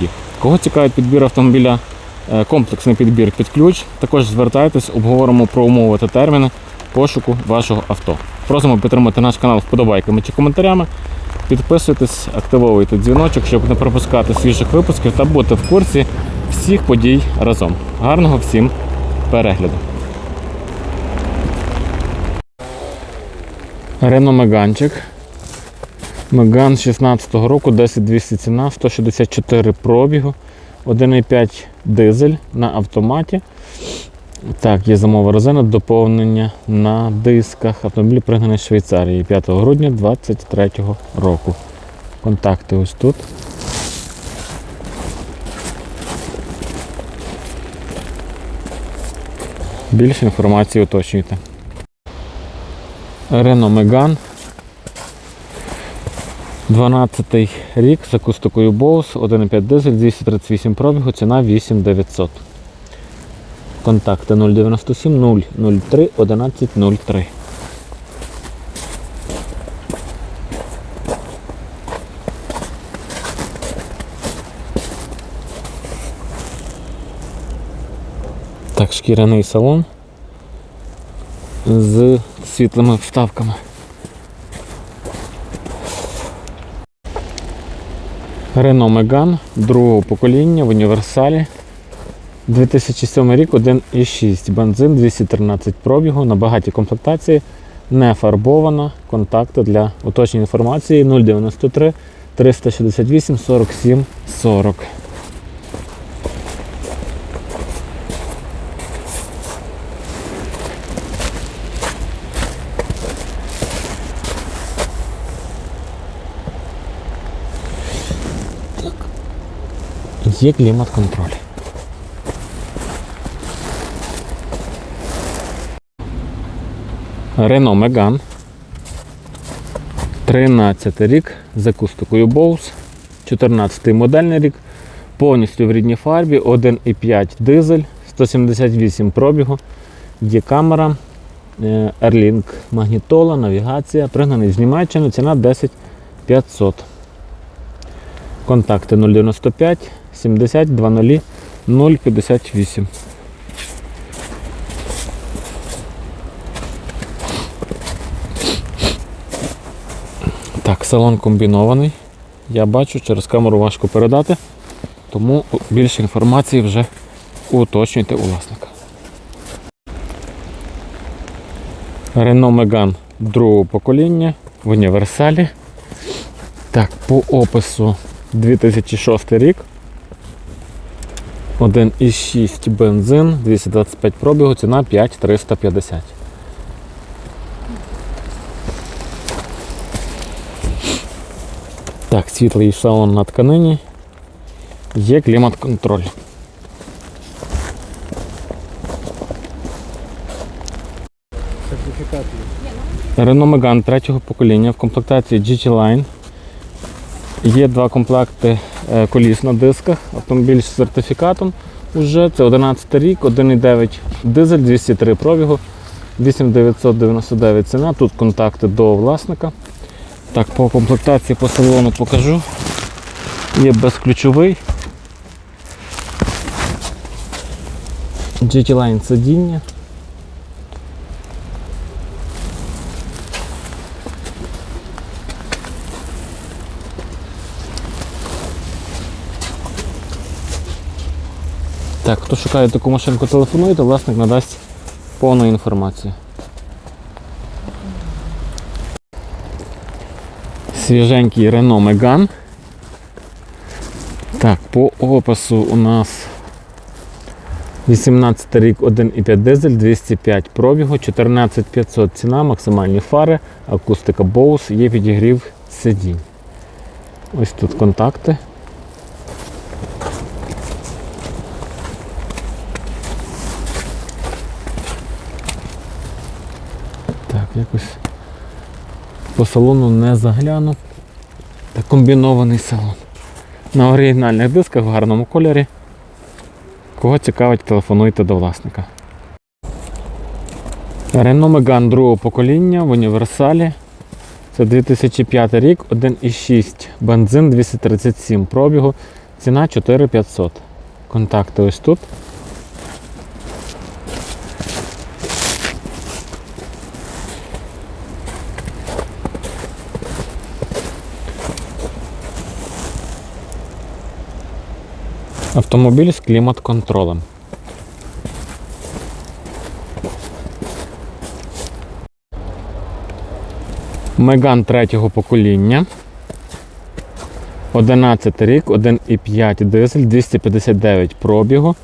їх. Кого цікавить підбір автомобіля, е, комплексний підбір під ключ, також звертайтесь, обговоримо про умови та терміни пошуку вашого авто. Просимо підтримати наш канал вподобайками чи коментарями. Підписуйтесь, активовуйте дзвіночок, щоб не пропускати свіжих випусків та бути в курсі всіх подій разом. Гарного всім перегляду! Рено Меганчик. Меган 16-го року, 10200 ціна, 164 пробігу, 1,5 дизель на автоматі. Так, є замова резина, доповнення на дисках. Автомобіль пригнаний з Швейцарії 5 грудня 2023 року. Контакти ось тут. Більше інформації уточнюйте. Рено Меган 12 рік з акустикою Bose, 1,5 дизель, 238 пробігу, ціна 8900. Контакти 097 003 1103. Так, шкіряний салон з світлими вставками. Renault Megane другого покоління в універсалі. 2007 рік 1,6 бензин 213 пробігу на багатій комплектації, не фарбована. Контакти для уточнення інформації 093 368 47 40. Є клімат-контроль. Renault Megane. 13 рік з акустикою Bose. 14 модельний рік. Повністю в рідній фарбі, 1,5 дизель, 178 пробігу. Є камера, е, Airlink магнітола, навігація, пригнаний з Німеччини, ціна 10 500. Контакти 095 70 00 058. Так, салон комбінований. Я бачу, через камеру важко передати, тому більше інформації вже уточнюйте у власника. Renault Megane другого покоління в універсалі. Так, по опису 2006 рік. 1,6 бензин, 225 пробігу, ціна 5350. Так, світлий салон на тканині. Є клімат-контроль. Renault Megane третього покоління в комплектації GT Line. Є два комплекти е, коліс на дисках. Автомобіль з сертифікатом. Уже це 11 рік, 1,9 дизель, 203 пробігу, 8999 ціна. Тут контакти до власника. Так, по комплектації по салону покажу. Є безключовий. GT Line сидіння. Так, хто шукає таку машинку, телефонуйте, власник надасть повну інформацію. Свіженький Renault Megane. Так, по опису у нас 18 рік 1,5 дизель, 205 пробігу, 14500 ціна, максимальні фари, акустика Bose, є підігрів сидінь. Ось тут контакти. Якось по салону не заглянув. Та комбінований салон. На оригінальних дисках в гарному кольорі. Кого цікавить, телефонуйте до власника. Renault Megane другого покоління в універсалі. Це 2005 рік, 1,6 бензин 237 пробігу, ціна 4500. Контакти ось тут. Автомобіль з клімат-контролем. Меган третього покоління. 11 рік, 1,5 дизель, 259 пробігу.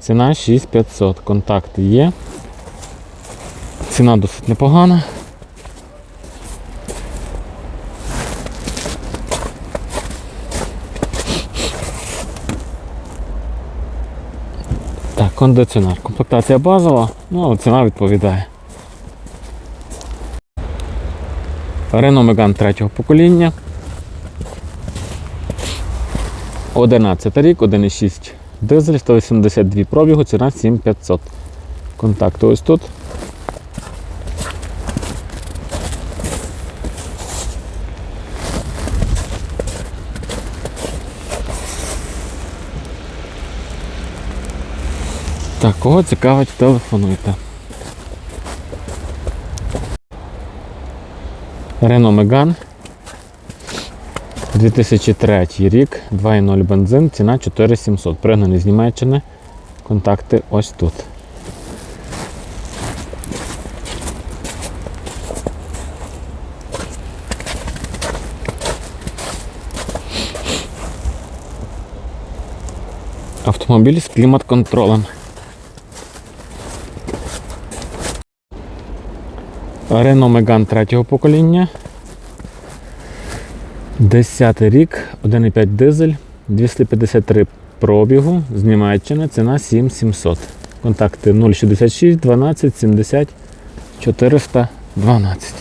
Ціна 6500. Контакти є. Ціна досить непогана. Кондиціонер. Комплектація базова, ну але ціна відповідає. Renault Megane третього покоління. 11 рік, 1,6 дизель, 182 пробігу, ціна 7500. Контакти ось тут. Так, кого цікавить, телефонуйте. Renault Megane 2003 рік, 2.0 бензин, ціна 4700. Пригнаний з Німеччини. Контакти ось тут. Автомобіль з клімат-контролем. Renault Megane третього покоління. 10 рік, 1,5 дизель, 253 пробігу з Німеччини, ціна 7700. Контакти 066 12 70 412.